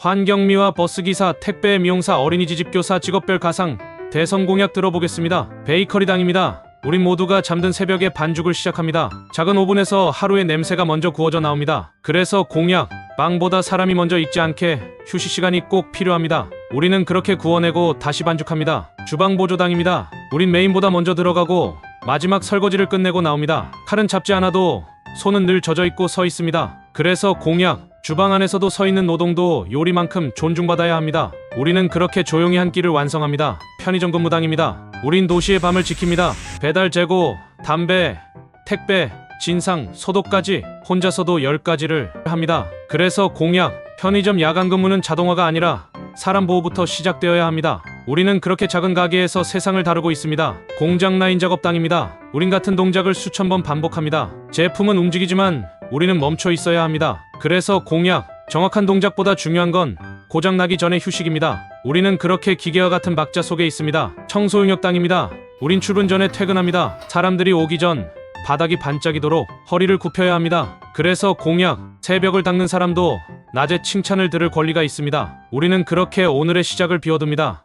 환경미화 버스기사, 택배 미용사, 어린이집 교사, 직업별 가상, 대선 공약 들어보겠습니다. 베이커리당입니다. 우린 모두가 잠든 새벽에 반죽을 시작합니다. 작은 오븐에서 하루의 냄새가 먼저 구워져 나옵니다. 그래서 공약, 빵보다 사람이 먼저 익지 않게 휴식 시간이 꼭 필요합니다. 우리는 그렇게 구워내고 다시 반죽합니다. 주방 보조당입니다. 우린 메인보다 먼저 들어가고 마지막 설거지를 끝내고 나옵니다. 칼은 잡지 않아도 손은 늘 젖어 있고 서 있습니다. 그래서 공약, 주방 안에서도 서 있는 노동도 요리만큼 존중받아야 합니다. 우리는 그렇게 조용히 한 끼를 완성합니다. 편의점 근무당입니다. 우린 도시의 밤을 지킵니다. 배달 재고, 담배, 택배, 진상, 소독까지 혼자서도 10가지를 합니다. 그래서 공약, 편의점 야간 근무는 자동화가 아니라 사람 보호부터 시작되어야 합니다. 우리는 그렇게 작은 가게에서 세상을 다루고 있습니다. 공장 라인 작업당입니다. 우린 같은 동작을 수천 번 반복합니다. 제품은 움직이지만 우리는 멈춰 있어야 합니다. 그래서 공약, 정확한 동작보다 중요한 건 고장나기 전의 휴식입니다. 우리는 그렇게 기계와 같은 박자 속에 있습니다. 청소용역당입니다. 우린 출근 전에 퇴근합니다. 사람들이 오기 전 바닥이 반짝이도록 허리를 굽혀야 합니다. 그래서 공약, 새벽을 닦는 사람도 낮에 칭찬을 들을 권리가 있습니다. 우리는 그렇게 오늘의 시작을 비워둡니다.